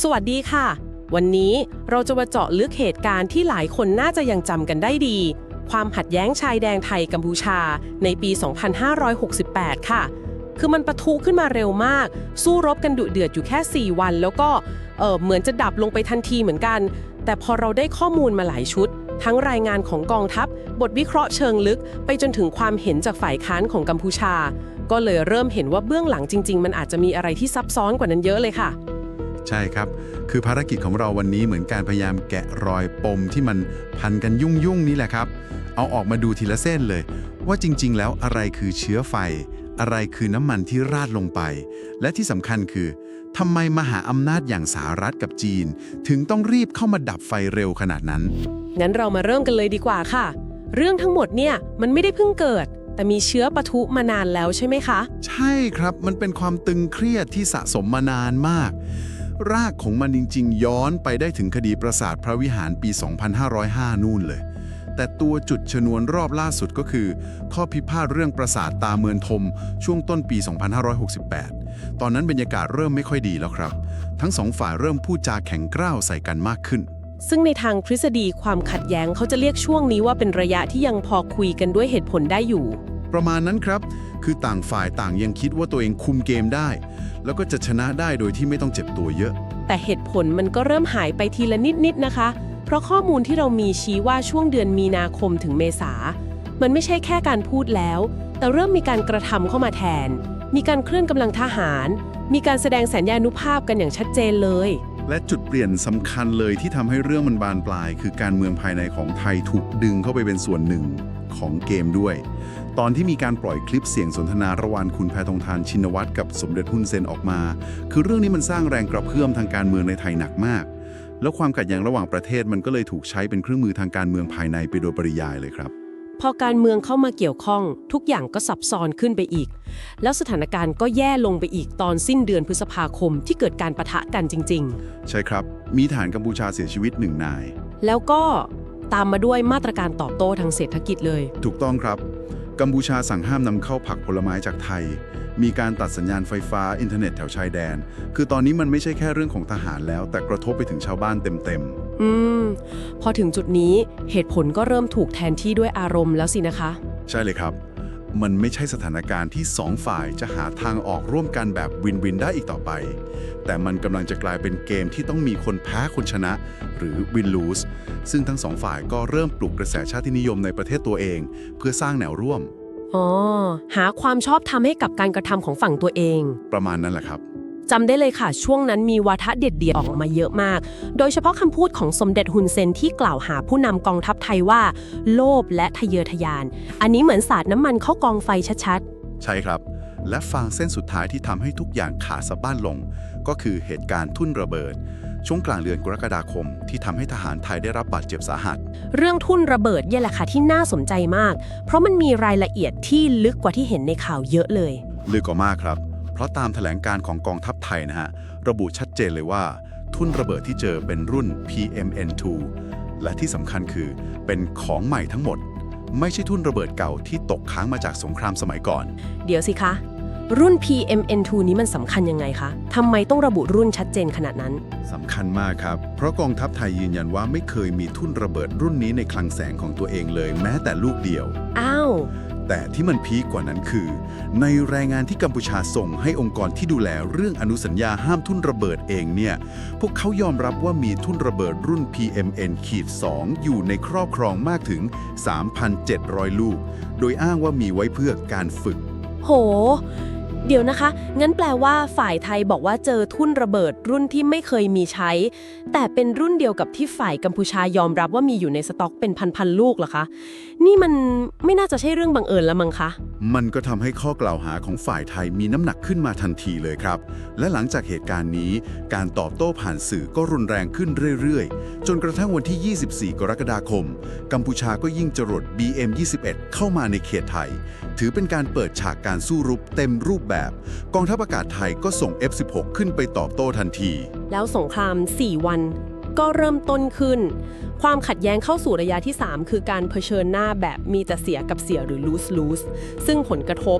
สวัสดีค่ะ วันนี้เราจะมาเจาะลึกเหตุการณ์ที่หลายคนน่าจะยังจำกันได้ดี ความขัดแย้งชายแดนไทยกัมพูชาในปี 2568 ค่ะ คือมันปะทุขึ้นมาเร็วมาก สู้รบกันดุเดือดอยู่แค่ 4 วัน แล้วก็เออเหมือนจะดับลงไปทันทีเหมือนกัน แต่พอเราได้ข้อมูลมาหลายชุด ทั้งรายงานของกองทัพ บทวิเคราะห์เชิงลึก ไปจนถึงความเห็นจากฝ่ายค้านของกัมพูชา ก็เลยเริ่มเห็นว่าเบื้องหลังจริง ๆ มันอาจจะมีอะไรที่ซับซ้อนกว่านั้นเยอะเลยค่ะ ใช่ครับ คือภารกิจของเราวันนี้เหมือนการพยายามแกะรอยปมที่มันพันกันยุ่งยุ่งๆนี่แหละครับ เอาออกมาดูทีละเส้นเลย ว่าจริง ๆ แล้วอะไรคือเชื้อไฟ อะไรคือน้ำมันที่ราดลงไป และที่สำคัญคือทำไมมหาอำนาจอย่างสหรัฐกับจีน ถึงต้องรีบเข้ามาดับไฟเร็วขนาดนั้น งั้นเรามาเริ่มกันเลยดีกว่าค่ะ เรื่องทั้งหมดเนี่ยมันไม่ได้เพิ่งเกิด แต่มีเชื้อปะทุมานานแล้วใช่ไหมคะ ใช่ครับมันเป็นความตึงเครียดที่สะสมมานานมาก รากของมันจริง ๆ ย้อนไปได้ถึงคดีประสาทพระวิหารปี 2505 นู่นเลย แต่ตัวจุดชนวนรอบล่าสุดก็คือ ข้อพิพาทเรื่องประสาทตาเมือนทม ช่วงต้นปี 2568 ตอนนั้นบรรยากาศเริ่มไม่ค่อยดีแล้วครับ ทั้งสองฝ่ายเริ่มพูดจาแข็งกร้าวใส่กันมากขึ้นซึ่งในทางทฤษฎีความขัดแย้งเขาจะเรียกช่วงนี้ว่าเป็นระยะที่ยังพอคุยกันด้วยเหตุผลได้อยู่ ประมาณนั้นครับ คือต่างฝ่ายต่างยังคิดว่าตัวเองคุมเกมได้ แล้วก็จะชนะได้โดยที่ไม่ต้องเจ็บตัวเยอะ แต่เหตุผลมันก็เริ่มหายไปทีละนิดๆนะคะ เพราะข้อมูลที่เรามีชี้ว่าช่วงเดือนมีนาคมถึงเมษา มันไม่ใช่แค่การพูดแล้ว แต่เริ่มมีการกระทำเข้ามาแทน มีการเคลื่อนกำลังทหาร มีการแสดงสัญญานุภาพกันอย่างชัดเจนเลย และจุดเปลี่ยนสำคัญเลยที่ทำให้เรื่องมันบานปลาย คือการเมืองภายในของไทยถูกดึงเข้าไปเป็นส่วนหนึ่ง ของเกมด้วย ตอนที่มีการปล่อยคลิปเสียงสนทนาระหว่างคุณแพทองทานชินวัตรกับสมเด็จฮุนเซนออกมา คือเรื่องนี้มันสร้างแรงกระเพื่อมทางการเมืองในไทยหนักมาก แล้วความขัดแย้งระหว่างประเทศมันก็เลยถูกใช้เป็นเครื่องมือทางการเมืองภายในไปโดยปริยายเลยครับพอการเมืองเข้ามาเกี่ยวข้องทุกอย่างก็ซับซ้อนขึ้นไปอีก แล้วสถานการณ์ก็แย่ลงไปอีกตอนสิ้นเดือนพฤษภาคมที่เกิดการประทะกันจริงใช่ครับ มีฐานกัมพูชาเสียชีวิตหนึ่งนายๆแล้วก็ ตามมาด้วยมาตรการตอบโต้ทางเศรษฐกิจเลย ถูกต้องครับ กัมพูชาสั่งห้ามนำเข้าผักผลไม้จากไทย มีการตัดสัญญาณไฟฟ้าอินเทอร์เน็ตแถวชายแดน คือตอนนี้มันไม่ใช่แค่เรื่องของทหารแล้ว แต่กระทบไปถึงชาวบ้านเต็มอืม พอถึงจุดนี้เหตุผลก็เริ่มถูกแทนที่ด้วยอารมณ์แล้วสินะคะ ๆ ใช่เลยครับ มันไม่ใช่สถานการณ์ที่สองฝ่ายจะหาทางออกร่วมกันแบบวินวินได้อีกต่อไป แต่มันกำลังจะกลายเป็นเกมที่ต้องมีคนแพ้คนชนะ หรือวินลูสซึ่งทั้งสองฝ่ายก็เริ่มปลุกกระแสชาตินิยมในประเทศตัวเอง เพื่อสร้างแนวร่วม อ๋อ หาความชอบธรรมให้กับการกระทำของฝั่งตัวเอง ประมาณนั้นแหละครับ จำได้เลยค่ะ ช่วงนั้นมีวาทะเด็ดเดี่ยวออกมาเยอะมาก โดยเฉพาะคำพูดของสมเด็จฮุนเซนที่กล่าวหาผู้นำกองทัพไทยว่า โลภและทะเยอทะยาน อันนี้เหมือนสาดน้ำมันเข้ากองไฟชัดใช่ครับ และฟางเส้นสุดท้ายที่ทำให้ทุกอย่างขาดสะบั้นลง ก็คือเหตุการณ์ทุ่นระเบิด ช่วงกลางเดือนกรกฎาคม ที่ทำให้ทหารไทยได้รับบาดเจ็บสาหัสๆเรื่องทุ่นระเบิดเนี่ยแหละค่ะที่น่าสนใจมาก เพราะมันมีรายละเอียดที่ลึกกว่าที่เห็นในข่าวเยอะเลย ลึกกว่ามากครับเพ ราะตามแถลงการของกองทัพไทยนะฮะ ระบุชัดเจนเลยว่า ทุ่นระเบิดที่เจอเป็นรุ่น PMN2 และที่สำคัญคือเป็นของใหม่ทั้งหมด ไม่ใช่ทุ่นระเบิดเก่าที่ตกค้างมาจากสงครามสมัยก่อน เดี๋ยวสิคะ รุ่น PMN2 นี้มันสำคัญยังไงคะทำไมต้องระบุรุ่นชัดเจนขนาดนั้นสำคัญมากครับ เพราะกองทัพไทยยืนยันว่าไม่เคยมีทุ่นระเบิดรุ่นนี้ในคลังแสงของตัวเองเลย แม้แต่ลูกเดียวอ้าว แต่ที่มันพีคกว่านั้นคือ ในรายงานที่กัมพูชาส่งให้องค์กรที่ดูแลเรื่องอนุสัญญาห้ามทุ่นระเบิดเองเนี่ย พวกเขายอมรับว่ามีทุ่นระเบิดรุ่น PMN-2 อยู่ในครอบครองมากถึง 3,700 ลูก โดยอ้างว่ามีไว้เพื่อการฝึก โห เดี๋ยวนะคะ งั้นแปลว่าฝ่ายไทยบอกว่าเจอทุ่นระเบิดรุ่นที่ไม่เคยมีใช้ แต่เป็นรุ่นเดียวกับที่ฝ่ายกัมพูชายอมรับว่ามีอยู่ในสต็อกเป็นพันๆลูกเหรอคะ นี่มันไม่น่าจะใช่เรื่องบังเอิญละมั้งคะ มันก็ทำให้ข้อกล่าวหาของฝ่ายไทยมีน้ำหนักขึ้นมาทันทีเลยครับ และหลังจากเหตุการณ์นี้ การตอบโต้ผ่านสื่อก็รุนแรงขึ้นเรื่อยๆ จนกระทั่งวันที่ 24 กรกฎาคม กัมพูชาก็ยิ่งจรด BM21 เข้ามาในเขตไทย ถือเป็นการเปิดฉากการสู้รบเต็มรูปแบบ กองทัพอากาศไทยก็ส่ง F16 ขึ้นไปตอบโต้ทันที แล้วสงคราม 4 วัน ก็เริ่มต้นขึ้น ความขัดแย้งเข้าสู่ระยะที่ 3 คือการเผชิญหน้าแบบมีแต่เสียกับเสียหรือ lose lose ซึ่งผลกระทบ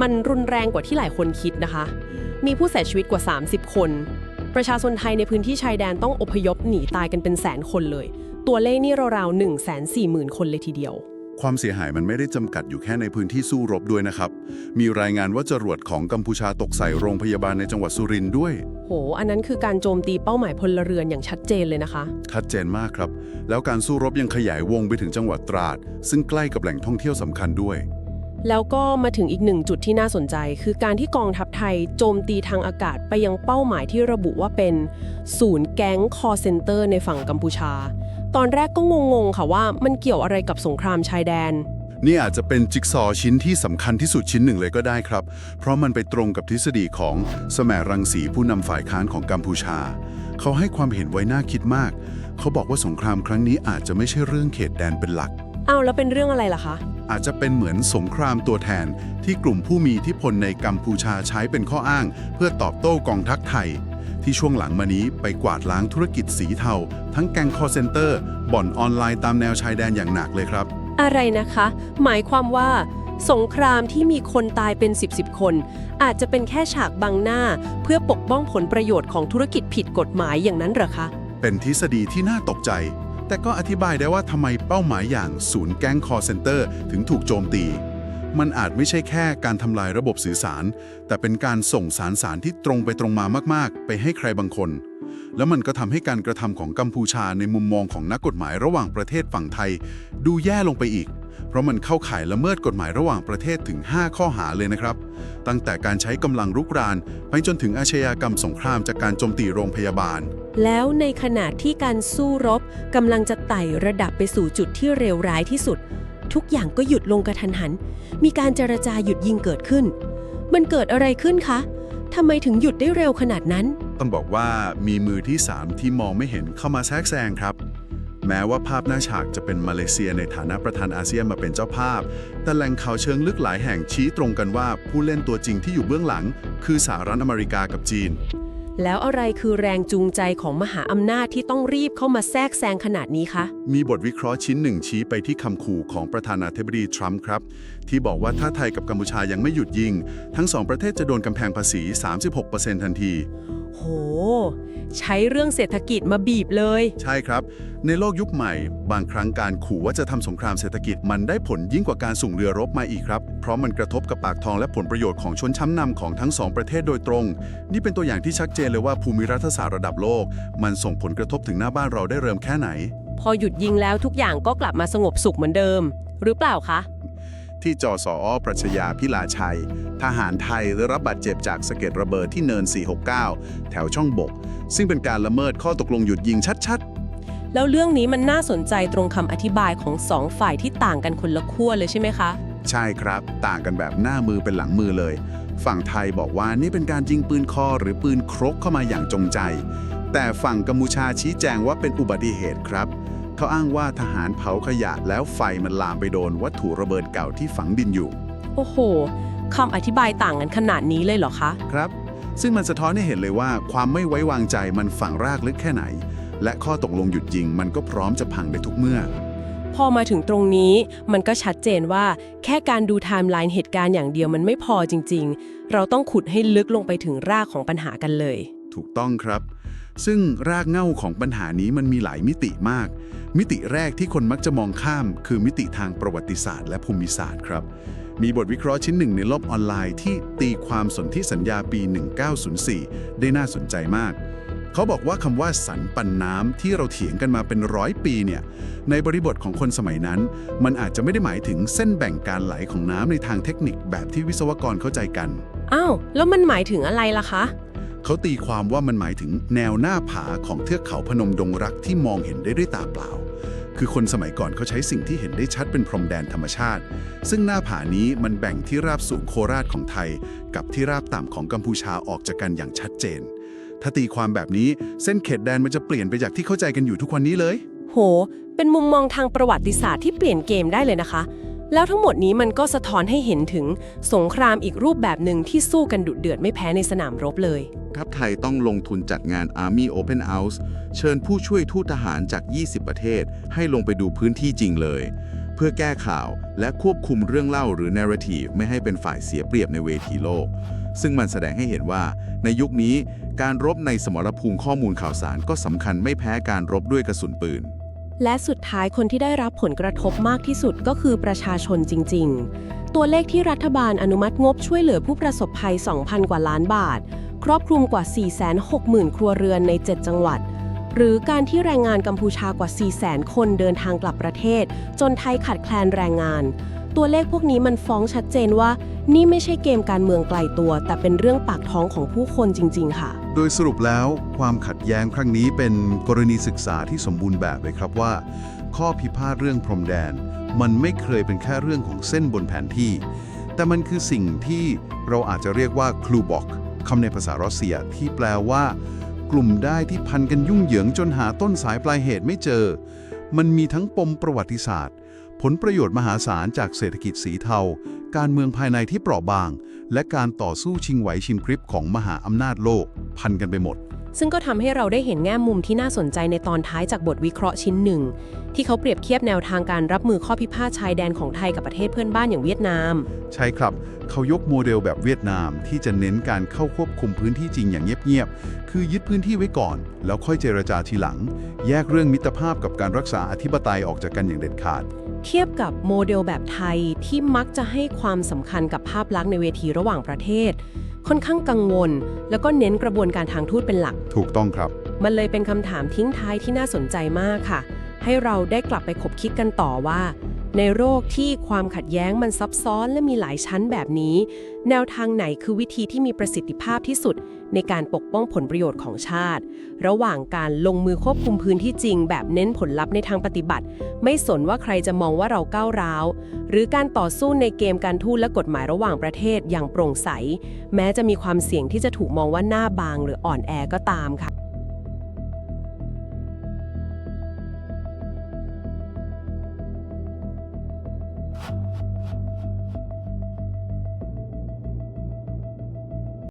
มันรุนแรงกว่าที่หลายคนคิดนะคะ มีผู้เสียชีวิตกว่า 30 คน ประชาชนไทยในพื้นที่ชายแดนต้องอพยพหนีตายกันเป็นแสนคนเลย ตัวเลขนี่ราวๆ1 4 0 0 0 0 คนเลยทีเดียว ความเสียหายมันไม่ได้จำกัดอยู่แค่ในพื้นที่สู้รบด้วยนะครับ มีรายงานว่าจรวดของกัมพูชาตกใส่โรงพยาบาลในจังหวัดสุรินทร์ด้วย โห อันนั้นคือการโจมตีเป้าหมายพลเรือนอย่างชัดเจนเลยนะคะ ชัดเจนมากครับ แล้วการสู้รบยังขยายวงไปถึงจังหวัดตราด ซึ่งใกล้กับแหล่งท่องเที่ยวสำคัญด้วย แล้วก็มาถึงอีกหนึ่งจุดที่น่าสนใจ คือการที่กองทัพไทยโจมตีทางอากาศไปยังเป้าหมายที่ระบุว่าเป็น ศูนย์แก๊งคอเซนเตอร์ในฝั่งกัมพูชา ตอนแรกก็งงๆ ค่ะว่ามันเกี่ยวอะไรกับสงครามชายแดน นี่อาจจะเป็นจิ๊กซอว์ชิ้นที่สำคัญที่สุดชิ้นหนึ่งเลยก็ได้ครับ เพราะมันไปตรงกับทฤษฎีของสแมรังสีผู้นำฝ่ายค้านของกัมพูชา เขาให้ความเห็นไว้น่าคิดมาก เขาบอกว่าสงครามครั้งนี้อาจจะไม่ใช่เรื่องเขตแดนเป็นหลัก อ้าวแล้วเป็นเรื่องอะไรล่ะคะ อาจจะเป็นเหมือนสงครามตัวแทน ที่กลุ่มผู้มีอิทธิพลในกัมพูชาใช้เป็นข้ออ้าง เพื่อตอบโต้กองทัพไทย ที่ช่วงหลังมานี้ไปกวาดล้างธุรกิจสีเทา ทั้งแกงคอเซนเตอร์ บ่อนออนไลน์ตามแนวชายแดนอย่างหนักเลยครับ อะไรนะคะ หมายความว่า สงครามที่มีคนตายเป็น 10บสคน อาจจะเป็นแค่ฉากบังหน้า เพื่อปกป้องผลประโยชน์ของธุรกิจผิดกฎหมายอย่างนั้นเหรอคะ เป็นทฤษฎีที่น่าตกใจ แต่ก็อธิบายได้ว่าทำไมเป้าหมายอย่างศูนย์แก๊งคอเซนเตอร์ถึงถูกโจมตี มันอาจไม่ใช่แค่การทำลายระบบสื่อสาร แต่เป็นการส่งสารสารที่ตรงไปตรงมามาก ๆ ไปให้ใครบางคน แล้วมันก็ทำให้การกระทำของกัมพูชาในมุมมองของนักกฎหมายระหว่างประเทศฝั่งไทย ดูแย่ลงไปอีก เพราะมันเข้าข่ายละเมิดกฎหมายระหว่างประเทศถึง 5 ข้อหาเลยนะครับ ตั้งแต่การใช้กำลังรุกราน ไปจนถึงอาชญากรรมสงครามจากการโจมตีโรงพยาบาล แล้วในขณะที่การสู้รบกำลังจะไต่ระดับไปสู่จุดที่เลวร้ายที่สุด ทุกอย่างก็หยุดลงกระทันหัน มีการเจรจาหยุดยิงเกิดขึ้น มันเกิดอะไรขึ้นคะทำไมถึงหยุดได้เร็วขนาดนั้น ต้องบอกว่ามีมือที่ 3 ที่มองไม่เห็นเข้ามาแทรกแซงครับ แม้ว่าภาพหน้าฉากจะเป็นมาเลเซียในฐานะประธานอาเซียนมาเป็นเจ้าภาพ แต่แหล่งข่าวเชิงลึกหลายแห่งชี้ตรงกันว่าผู้เล่นตัวจริงที่อยู่เบื้องหลัง คือสหรัฐอเมริกากับจีน แล้วอะไรคือแรงจูงใจของมหาอำนาจที่ต้องรีบเข้ามาแทรกแซงขนาดนี้คะ มีบทวิเคราะห์ชิ้นหนึ่งชี้ไปที่คำขู่ของประธานาธิบดีทรัมป์ครับ ที่บอกว่าถ้าไทยกับกัมพูชายังไม่หยุดยิง ทั้งสองประเทศจะโดนกำแพงภาษี 36%ทันที โห ใช้เรื่องเศรษฐกิจมาบีบเลย ใช่ครับ ในโลกยุคใหม่ บางครั้งการขู่ว่าจะทำสงครามเศรษฐกิจมันได้ผลยิ่งกว่าการส่งเรือรบมาอีกครับ เพราะมันกระทบกับปากท้องและผลประโยชน์ของชนชั้นนำของทั้งสองประเทศโดยตรง นี่เป็นตัวอย่างที่ชัดเจนเลยว่าภูมิรัฐศาสตร์ระดับโลก มันส่งผลกระทบถึงหน้าบ้านเราได้เริ่มแค่ไหน พอหยุดยิงแล้วทุกอย่างก็กลับมาสงบสุขเหมือนเดิม หรือเปล่าคะ ที่จสอปรัชญาพิลาชัย ทหารไทยได้รับบาดเจ็บจากสะเก็ดระเบิดที่เนิน 469 แถวช่องบก ซึ่งเป็นการละเมิดข้อตกลงหยุดยิงชัดแล้วเรื่องนี้มันน่าสนใจตรงคำอธิบายของสองฝ่ายที่ต่างกันคนละขั้วเลยใช่ไหมคะๆใช่ครับ ต่างกันแบบหน้ามือเป็นหลังมือเลย ฝั่งไทยบอกว่านี่เป็นการยิงปืนคอหรือปืนครกเข้ามาอย่างจงใจ แต่ฝั่งกัมพูชาชี้แจงว่าเป็นอุบัติเหตุครับ เขาอ้างว่าทหารเผาขยะแล้วไฟมันลามไปโดนวัตถุระเบิดเก่าที่ฝังดินอยู่ โอ้โหคำอธิบายต่างกันขนาดนี้เลยเหรอคะ ครับ ซึ่งมันสะท้อนให้เห็นเลยว่า ความไม่ไว้วางใจมันฝังรากลึกแค่ไหน และข้อตกลงหยุดยิงมันก็พร้อมจะพังได้ทุกเมื่อ พอมาถึงตรงนี้ มันก็ชัดเจนว่า แค่การดูไทม์ไลน์เหตุการณ์อย่างเดียวมันไม่พอจริง ๆ เราต้องขุดให้ลึกลงไปถึงรากของปัญหากันเลย ถูกต้องครับ ซึ่งรากเหง้าของปัญหานี้มันมีหลายมิติมาก มิติแรกที่คนมักจะมองข้าม คือมิติทางประวัติศาสตร์และภูมิศาสตร์ครับ มีบทวิเคราะห์ชิ้นหนึ่งในโลกออนไลน์ที่ตีความสนธิสัญญาปี 1904 ได้น่าสนใจมาก เขาบอกว่าคำว่าสันปันน้ำที่เราเถียงกันมาเป็นร้อยปีเนี่ย ในบริบทของคนสมัยนั้น มันอาจจะไม่ได้หมายถึงเส้นแบ่งการไหลของน้ำในทางเทคนิคแบบที่วิศวกรเข้าใจกัน อ้าว แล้วมันหมายถึงอะไรล่ะคะ เขาตีความว่ามันหมายถึงแนวหน้าผาของเทือกเขาพนมดงรักที่มองเห็นได้ด้วยตาเปล่า คือคนสมัยก่อนเขาใช้สิ่งที่เห็นได้ชัดเป็นพรมแดนธรรมชาติ ซึ่งหน้าผานี้มันแบ่งที่ราบสูงโคราชของไทย กับที่ราบต่ำของกัมพูชาออกจากกันอย่างชัดเจน ถ้าตีความแบบนี้เส้นเขตแดนมันจะเปลี่ยนไปจากที่เข้าใจกันอยู่ทุกวันนี้เลย โห เป็นมุมมองทางประวัติศาสตร์ที่เปลี่ยนเกมได้เลยนะคะ แล้วทั้งหมดนี้มันก็สะท้อนให้เห็นถึงสงครามอีกรูปแบบหนึ่งที่สู้กันดุเดือดไม่แพ้ในสนามรบเลยทัพไทยต้องลงทุนจัดงาน Army Open House เชิญผู้ช่วยทูตทหารจาก 20 ประเทศ ให้ลงไปดูพื้นที่จริงเลย เพื่อแก้ข่าวและควบคุมเรื่องเล่าหรือ narrative ไม่ให้เป็นฝ่ายเสียเปรียบในเวทีโลก ซึ่งมันแสดงให้เห็นว่า ในยุคนี้การรบในสมรภูมิข้อมูลข่าวสารก็สำคัญไม่แพ้การรบด้วยกระสุนปืน และสุดท้ายคนที่ได้รับผลกระทบมากที่สุดก็คือประชาชนจริง ๆ ตัวเลขที่รัฐบาลอนุมัติงบช่วยเหลือผู้ประสบภัย 2,000 กว่าล้านบาท ครอบคลุมกว่า 460,000 ครัวเรือนใน 7 จังหวัด หรือการที่แรงงานกัมพูชากว่า 400,000 คนเดินทางกลับประเทศ จนไทยขาดแคลนแรงงาน ตัวเลขพวกนี้มันฟ้องชัดเจนว่า นี่ไม่ใช่เกมการเมืองไกลตัว แต่เป็นเรื่องปากท้องของผู้คนจริง ๆ ค่ะ โดยสรุปแล้วความขัดแย้งครั้งนี้เป็นกรณีศึกษาที่สมบูรณ์แบบเลยครับว่า ข้อพิพาทเรื่องพรมแดน มันไม่เคยเป็นแค่เรื่องของเส้นบนแผนที่ แต่มันคือสิ่งที่เราอาจจะเรียกว่าคลูบอกคำในภาษารัสเซียที่แปลว่า กลุ่มได้ที่พันกันยุ่งเหยิงจนหาต้นสายปลายเหตุไม่เจอ มันมีทั้งปมประวัติศาสตร์ ผลประโยชน์มหาศาลจากเศรษฐกิจสีเทา การเมืองภายในที่เปราะบาง และการต่อสู้ชิงไหวชิงพริบของมหาอำนาจโลก พันกันไปหมด ซึ่งก็ทำให้เราได้เห็นแง่มุมที่น่าสนใจในตอนท้ายจากบทวิเคราะห์ชิ้นหนึ่ง ที่เขาเปรียบเทียบแนวทางการรับมือข้อพิพาทชายแดนของไทยกับประเทศเพื่อนบ้านอย่างเวียดนาม ใช่ครับ เขายกโมเดลแบบเวียดนามที่จะเน้นการเข้าควบคุมพื้นที่จริงอย่างเงียบๆคือยึดพื้นที่ไว้ก่อน แล้วค่อยเจรจาทีหลัง แยกเรื่องมิตรภาพกับการรักษาอธิปไตยออกจากกันอย่างเด็ดขาด เทียบกับโมเดลแบบไทยที่มักจะให้ความสำคัญกับภาพลักษณ์ในเวทีระหว่างประเทศ ค่อนข้างกังวล แล้วก็เน้นกระบวนการทางทูตเป็นหลัก ถูกต้องครับ มันเลยเป็นคำถามทิ้งท้ายที่น่าสนใจมากค่ะ ให้เราได้กลับไปคบคิดกันต่อว่า ในโรคที่ความขัดแย้งมันซับซ้อนและมีหลายชั้นแบบนี้ แนวทางไหนคือวิธีที่มีประสิทธิภาพที่สุด ในการปกป้องผลประโยชน์ของชาติ ระหว่างการลงมือควบคุมพื้นที่จริง แบบเน้นผลลัพธ์ในทางปฏิบัติ ไม่สนว่าใครจะมองว่าเราก้าวร้าว หรือการต่อสู้ในเกมการทูตและกฎหมายระหว่างประเทศอย่างโปร่งใส แม้จะมีความเสี่ยงที่จะถูกมองว่าหน้าบางหรืออ่อนแอก็ตามค่ะ